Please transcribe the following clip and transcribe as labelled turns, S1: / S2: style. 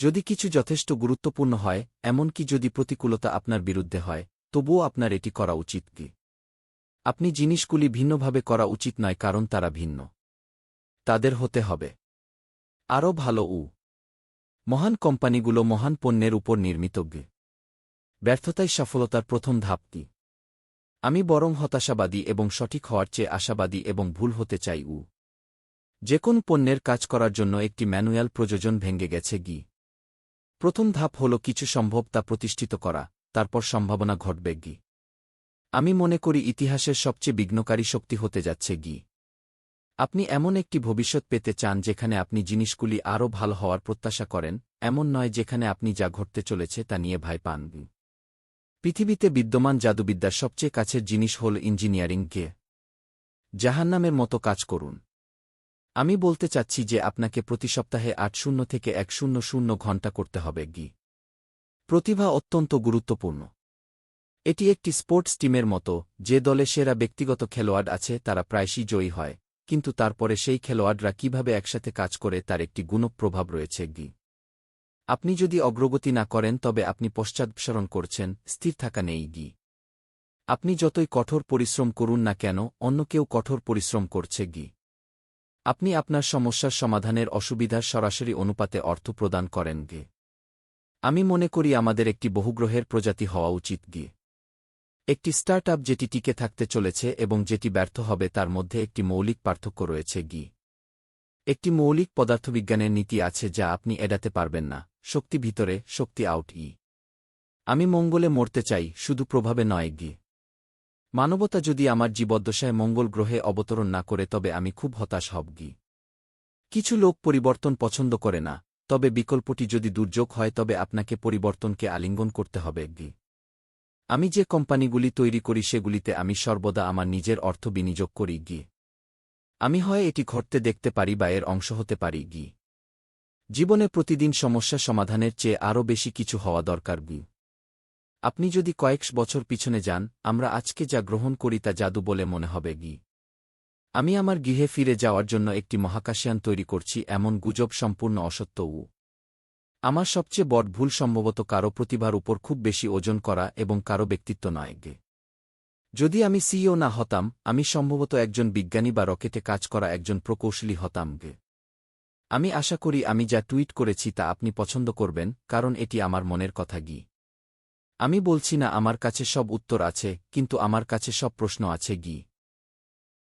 S1: যদি কিছু যথেষ্ট গুরুত্বপূর্ণ হয়, এমনকি যদি প্রতিকূলতা আপনার বিরুদ্ধে হয়, তবুও আপনার এটি করা উচিত কি? আপনি জিনিসগুলি ভিন্নভাবে করা উচিত নয় কারণ তারা ভিন্ন। তাদের হতে হবে। আরও ভালো উ। মহান কোম্পানিগুলো মহান পণ্যের উপর নির্মিত গে ব্যর্থতাই সফলতার প্রথম ধাপ কি? আমি বরং হতাশাবাদী এবং সঠিক হওয়ার চেয়ে আশাবাদী এবং ভুল হতে চাই উ। যে কোন পণ্যের কাজ করার জন্য একটি ম্যানুয়াল প্রযোজন ভেঙে গেছে গি। প্রথম ধাপ হল কিছু সম্ভব তা প্রতিষ্ঠিত করা, তারপর সম্ভাবনা ঘটবে গি। আমি মনে করি ইতিহাসের সবচেয়ে বিঘ্নকারী শক্তি হতে যাচ্ছে গি। আপনি এমন একটি ভবিষ্যৎ পেতে চান যেখানে আপনি জিনিসগুলি আরও ভালো হওয়ার প্রত্যাশা করেন, এমন নয় যেখানে আপনি যা ঘটতে চলেছে তা নিয়ে ভয় পান পৃথিবীতে বিদ্যমান জাদুবিদ্যার সবচেয়ে কাছের জিনিস হল ইঞ্জিনিয়ারিং গে। জাহান্নামের মতো কাজ করুন। আমি বলতে চাচ্ছি যে আপনাকে প্রতি সপ্তাহে আট শূন্য থেকে এক শূন্য শূন্য ঘণ্টা করতে হবে, গি। প্রতিভা অত্যন্ত গুরুত্বপূর্ণ। এটি একটি স্পোর্টস টিমের মতো, যে দলে সেরা ব্যক্তিগত খেলোয়াড় আছে, তারা প্রায়শই জয়ী হয়, কিন্তু তারপরে সেই খেলোয়াড়রা কীভাবে একসাথে কাজ করে তার একটি গুণপ্রভাব রয়েছে, গি। আপনি যদি অগ্রগতি না করেন, তবে আপনি পশ্চাৎসরণ করছেন, স্থির থাকা নেই, গি। আপনি যতই কঠোর পরিশ্রম করুন না কেন, অন্য কেউ কঠোর পরিশ্রম করছে, গি। আপনি আপনার সমস্যার সমাধানের অসুবিধার সরাসরি অনুপাতে অর্থ প্রদান করেন গে। আমি মনে করি আমাদের একটি বহুগ্রহের প্রজাতি হওয়া উচিত গিয়ে একটি স্টার্ট যেটি টিকে থাকতে চলেছে এবং যেটি ব্যর্থ হবে তার মধ্যে একটি মৌলিক পার্থক্য রয়েছে গি। একটি মৌলিক পদার্থবিজ্ঞানের নীতি আছে যা আপনি এড়াতে পারবেন না, শক্তি ভিতরে, শক্তি আউট ই। আমি মঙ্গলে মরতে চাই, শুধু প্রভাবে নয় গি। মানবতা যদি আমার জীবদ্দশায় মঙ্গল গ্রহে অবতরণ না করে, তবে আমি খুব হতাশ হব গি। কিছু লোক পরিবর্তন পছন্দ করে না, তবে বিকল্পটি যদি দুর্যোগ হয়, তবে আপনাকে পরিবর্তনকে আলিঙ্গন করতে হবে গি। আমি যে কোম্পানিগুলি তৈরি করি, সেগুলিতে আমি সর্বদা আমার নিজের অর্থ বিনিয়োগ করি গি। আমি হয় এটি ঘটতে দেখতে পারি বা এর অংশ হতে পারি গি। জীবনে প্রতিদিন সমস্যা সমাধানের চেয়ে আরও বেশি কিছু হওয়া দরকার গি। আপনি যদি কয়েক বছর পিছনে যান, আমরা আজকে যা গ্রহণ করি তা জাদু বলে মনে হবে, গি। আমি আমার গৃহে ফিরে যাওয়ার জন্য একটি মহাকাশয়ান তৈরি করছি, এমন গুজব সম্পূর্ণ অসত্য, উ। আমার সবচেয়ে বড় ভুল সম্ভবত কারও প্রতিভার উপর খুব বেশি ওজন করা এবং কারও ব্যক্তিত্ব নয়, গে। যদি আমি সিইও না হতাম, আমি সম্ভবত একজন বিজ্ঞানী বা রকেটে কাজ করা একজন প্রকৌশলী হতাম, গে। আমি আশা করি আমি যা টুইট করেছি তা আপনি পছন্দ করবেন, কারণ এটি আমার মনের কথা, গি। আমি বলছি না আমার কাছে সব উত্তর আছে, কিন্তু আমার কাছে সব প্রশ্ন আছে, গি।